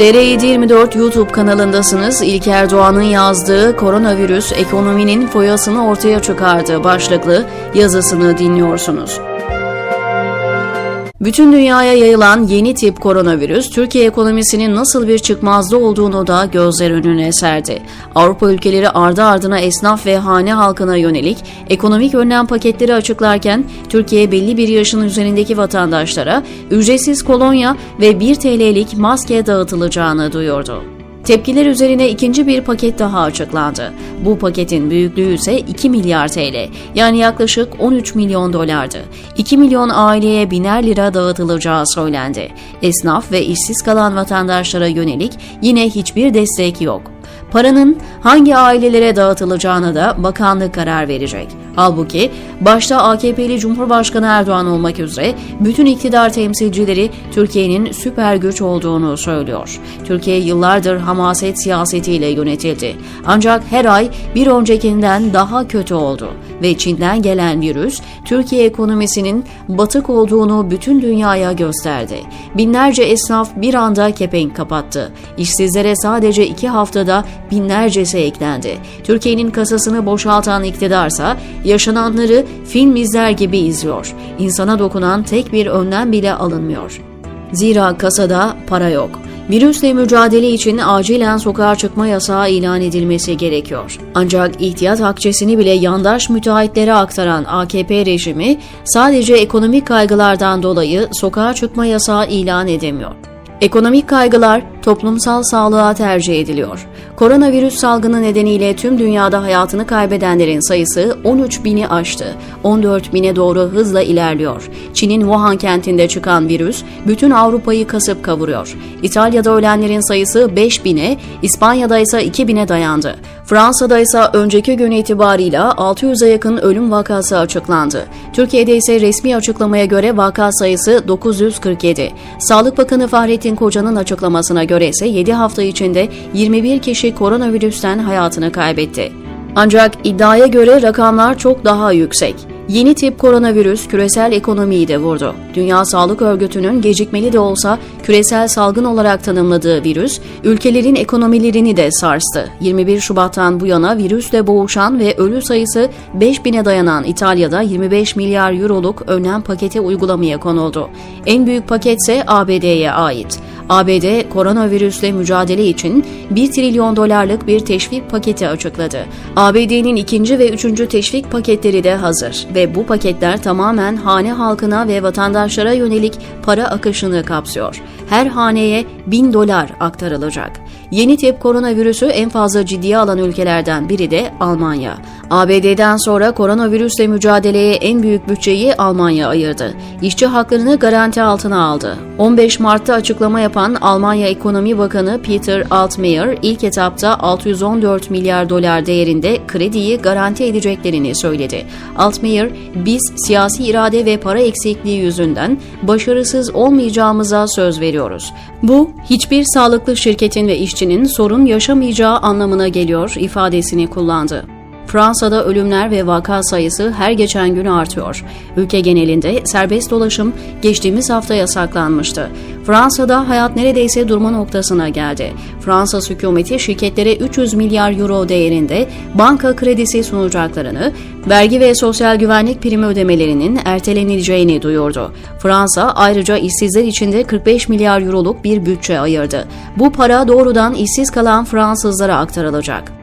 TR724 YouTube kanalındasınız. İlker Doğan'ın yazdığı Koronavirüs ekonominin foyasını ortaya çıkardı başlıklı yazısını dinliyorsunuz. Bütün dünyaya yayılan yeni tip koronavirüs, Türkiye ekonomisinin nasıl bir çıkmazda olduğunu da gözler önüne serdi. Avrupa ülkeleri ardı ardına esnaf ve hane halkına yönelik ekonomik önlem paketleri açıklarken, Türkiye belli bir yaşın üzerindeki vatandaşlara ücretsiz kolonya ve 1 TL'lik maske dağıtılacağını duyurdu. Tepkiler üzerine ikinci bir paket daha açıklandı. Bu paketin büyüklüğü ise 2 milyar TL, yani yaklaşık 13 milyon dolardı. 2 milyon aileye biner lira dağıtılacağı söylendi. Esnaf ve işsiz kalan vatandaşlara yönelik yine hiçbir destek yok. Paranın hangi ailelere dağıtılacağına da bakanlık karar verecek. Halbuki başta AKP'li Cumhurbaşkanı Erdoğan olmak üzere bütün iktidar temsilcileri Türkiye'nin süper güç olduğunu söylüyor. Türkiye yıllardır hamaset siyasetiyle yönetildi. Ancak her ay bir öncekinden daha kötü oldu ve Çin'den gelen virüs Türkiye ekonomisinin batık olduğunu bütün dünyaya gösterdi. Binlerce esnaf bir anda kepenk kapattı. İşsizlere sadece iki haftada binlercesi eklendi. Türkiye'nin kasasını boşaltan iktidarsa yaşananları film izler gibi izliyor. İnsana dokunan tek bir önlem bile alınmıyor. Zira kasada para yok. Virüsle mücadele için acilen sokağa çıkma yasağı ilan edilmesi gerekiyor. Ancak ihtiyat akçesini bile yandaş müteahhitlere aktaran AKP rejimi sadece ekonomik kaygılardan dolayı sokağa çıkma yasağı ilan edemiyor. Ekonomik kaygılar toplumsal sağlığa tercih ediliyor. Koronavirüs salgını nedeniyle tüm dünyada hayatını kaybedenlerin sayısı 13 bini aştı. 14 bine doğru hızla ilerliyor. Çin'in Wuhan kentinde çıkan virüs bütün Avrupa'yı kasıp kavuruyor. İtalya'da ölenlerin sayısı 5 bine, İspanya'da ise 2 bine dayandı. Fransa'da ise önceki gün itibarıyla 600'e yakın ölüm vakası açıklandı. Türkiye'de ise resmi açıklamaya göre vaka sayısı 947. Sağlık Bakanı Fahrettin Koca'nın açıklamasına göre ise 7 hafta içinde 21 kişi koronavirüsten hayatını kaybetti. Ancak iddiaya göre rakamlar çok daha yüksek. Yeni tip koronavirüs küresel ekonomiyi de vurdu. Dünya Sağlık Örgütü'nün gecikmeli de olsa küresel salgın olarak tanımladığı virüs, ülkelerin ekonomilerini de sarstı. 21 Şubat'tan bu yana virüsle boğuşan ve ölü sayısı 5000'e dayanan İtalya'da 25 milyar euroluk önlem paketi uygulamaya konuldu. En büyük paketse ABD'ye ait. ABD koronavirüsle mücadele için 1 trilyon dolarlık bir teşvik paketi açıkladı. ABD'nin ikinci ve üçüncü teşvik paketleri de hazır ve bu paketler tamamen hane halkına ve vatandaşlara yönelik para akışını kapsıyor. Her haneye 1000 dolar aktarılacak. Yeni tip koronavirüsü en fazla ciddiye alan ülkelerden biri de Almanya. ABD'den sonra koronavirüsle mücadeleye en büyük bütçeyi Almanya ayırdı. İşçi haklarını garanti altına aldı. 15 Mart'ta açıklama yapan Almanya Ekonomi Bakanı Peter Altmaier ilk etapta 614 milyar dolar değerinde krediyi garanti edeceklerini söyledi. Altmaier, biz siyasi irade ve para eksikliği yüzünden başarısız olmayacağımıza söz veriyoruz. Bu, hiçbir sağlıklı şirketin ve işçinin sorun yaşamayacağı anlamına geliyor ifadesini kullandı. Fransa'da ölümler ve vaka sayısı her geçen gün artıyor. Ülke genelinde serbest dolaşım geçtiğimiz hafta yasaklanmıştı. Fransa'da hayat neredeyse durma noktasına geldi. Fransız hükümeti şirketlere 300 milyar euro değerinde banka kredisi sunacaklarını, vergi ve sosyal güvenlik primi ödemelerinin erteleneceğini duyurdu. Fransa ayrıca işsizler için de 45 milyar euroluk bir bütçe ayırdı. Bu para doğrudan işsiz kalan Fransızlara aktarılacak.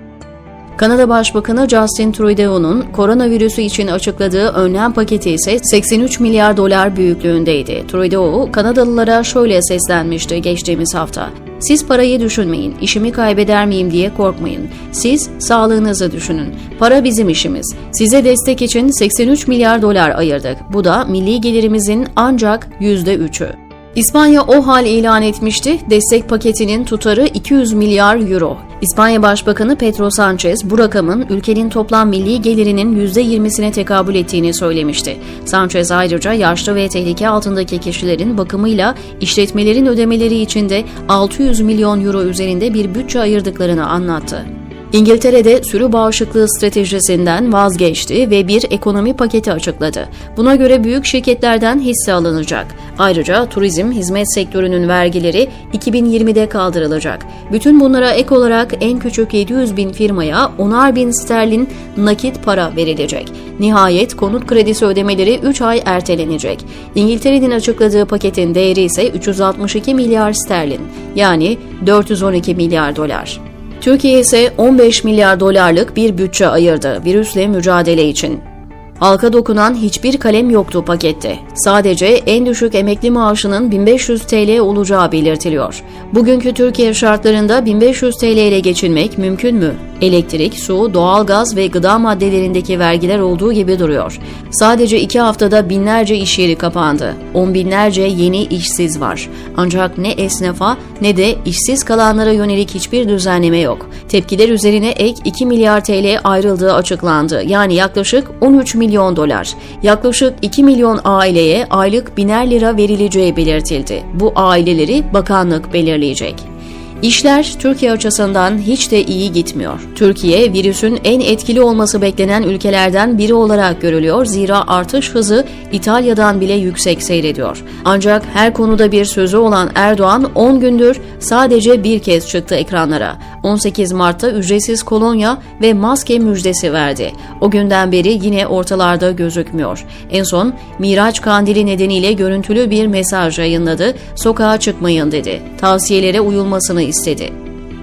Kanada Başbakanı Justin Trudeau'nun koronavirüsü için açıkladığı önlem paketi ise 83 milyar dolar büyüklüğündeydi. Trudeau, Kanadalılara şöyle seslenmişti geçtiğimiz hafta. Siz parayı düşünmeyin, işimi kaybeder miyim diye korkmayın. Siz sağlığınızı düşünün. Para bizim işimiz. Size destek için 83 milyar dolar ayırdık. Bu da milli gelirimizin ancak %3'ü. İspanya o hal ilan etmişti. Destek paketinin tutarı 200 milyar euro. İspanya Başbakanı Pedro Sanchez bu rakamın ülkenin toplam milli gelirinin %20'sine tekabül ettiğini söylemişti. Sanchez ayrıca yaşlı ve tehlike altındaki kişilerin bakımıyla işletmelerin ödemeleri için de 600 milyon euro üzerinde bir bütçe ayırdıklarını anlattı. İngiltere'de sürü bağışıklığı stratejisinden vazgeçti ve bir ekonomi paketi açıkladı. Buna göre büyük şirketlerden hisse alınacak. Ayrıca turizm hizmet sektörünün vergileri 2020'de kaldırılacak. Bütün bunlara ek olarak en küçük 700 bin firmaya 10'ar bin sterlin nakit para verilecek. Nihayet konut kredisi ödemeleri 3 ay ertelenecek. İngiltere'nin açıkladığı paketin değeri ise 362 milyar sterlin yani 412 milyar dolar. Türkiye ise 15 milyar dolarlık bir bütçe ayırdı virüsle mücadele için. Halka dokunan hiçbir kalem yoktu pakette. Sadece en düşük emekli maaşının 1500 TL olacağı belirtiliyor. Bugünkü Türkiye şartlarında 1500 TL ile geçinmek mümkün mü? Elektrik, su, doğalgaz ve gıda maddelerindeki vergiler olduğu gibi duruyor. Sadece iki haftada binlerce iş yeri kapandı. On binlerce yeni işsiz var. Ancak ne esnafa ne de işsiz kalanlara yönelik hiçbir düzenleme yok. Tepkiler üzerine ek 2 milyar TL ayrıldığı açıklandı. Yani yaklaşık 13 milyon dolar. Yaklaşık 2 milyon aileye aylık biner lira verileceği belirtildi. Bu aileleri bakanlık belirleyecek. İşler Türkiye açısından hiç de iyi gitmiyor. Türkiye virüsün en etkili olması beklenen ülkelerden biri olarak görülüyor zira artış hızı İtalya'dan bile yüksek seyrediyor. Ancak her konuda bir sözü olan Erdoğan 10 gündür sadece bir kez çıktı ekranlara. 18 Mart'ta ücretsiz kolonya ve maske müjdesi verdi. O günden beri yine ortalarda gözükmüyor. En son Miraç Kandili nedeniyle görüntülü bir mesaj yayınladı. Sokağa çıkmayın dedi. Tavsiyelere uyulmasını istedi.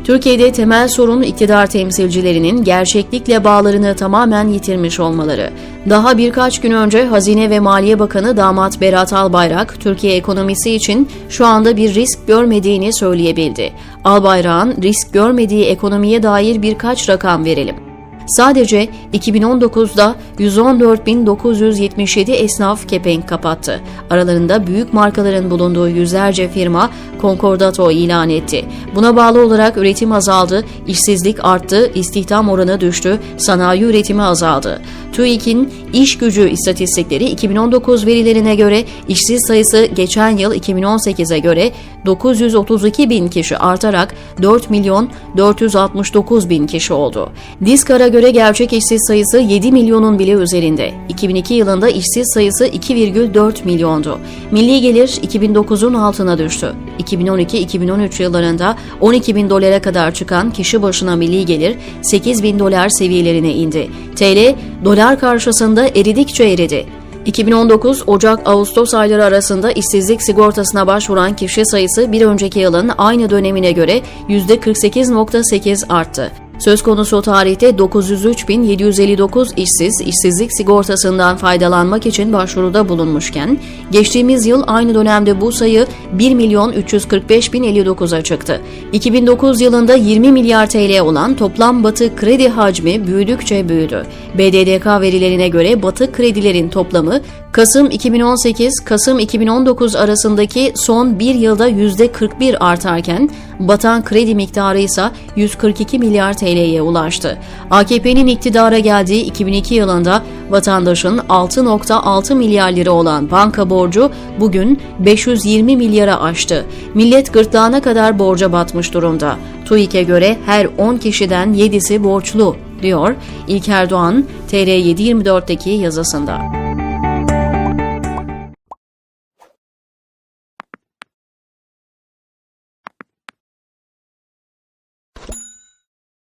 Türkiye'de temel sorun iktidar temsilcilerinin gerçeklikle bağlarını tamamen yitirmiş olmaları. Daha birkaç gün önce Hazine ve Maliye Bakanı damat Berat Albayrak, Türkiye ekonomisi için şu anda bir risk görmediğini söyleyebildi. Albayrak'ın risk görmediği ekonomiye dair birkaç rakam verelim. Sadece 2019'da 114.977 esnaf kepenk kapattı. Aralarında büyük markaların bulunduğu yüzlerce firma konkordato ilan etti. Buna bağlı olarak üretim azaldı, işsizlik arttı, istihdam oranı düştü, sanayi üretimi azaldı. TÜİK'in iş gücü istatistikleri 2019 verilerine göre işsiz sayısı geçen yıl 2018'e göre 932 bin kişi artarak 4 milyon 469 bin kişi oldu. Diskar'a göre gerçek işsiz sayısı 7 milyonun bile üzerinde. 2002 yılında işsiz sayısı 2,4 milyondu. Milli gelir 2009'un altına düştü. 2012-2013 yıllarında 12 bin dolara kadar çıkan kişi başına milli gelir 8 bin dolar seviyelerine indi. TL, dolar karşısında eridikçe eridi. 2019 Ocak-Ağustos ayları arasında işsizlik sigortasına başvuran kişi sayısı bir önceki yılın aynı dönemine göre %48.8 arttı. Söz konusu tarihte 903.759 işsiz işsizlik sigortasından faydalanmak için başvuruda bulunmuşken, geçtiğimiz yıl aynı dönemde bu sayı 1 milyon 345.059'a çıktı. 2009 yılında 20 milyar TL olan toplam batı kredi hacmi büyüdükçe büyüdü. BDDK verilerine göre batı kredilerin toplamı Kasım 2018-Kasım 2019 arasındaki son bir yılda %41 artarken batan kredi miktarı ise 142 milyar TL'ye ulaştı. AKP'nin iktidara geldiği 2002 yılında vatandaşın 6.6 milyar lira olan banka borcu bugün 520 milyara aştı. Millet gırtlağına kadar borca batmış durumda. TÜİK'e göre her 10 kişiden 7'si borçlu, diyor İlker Doğan TR724'deki yazısında.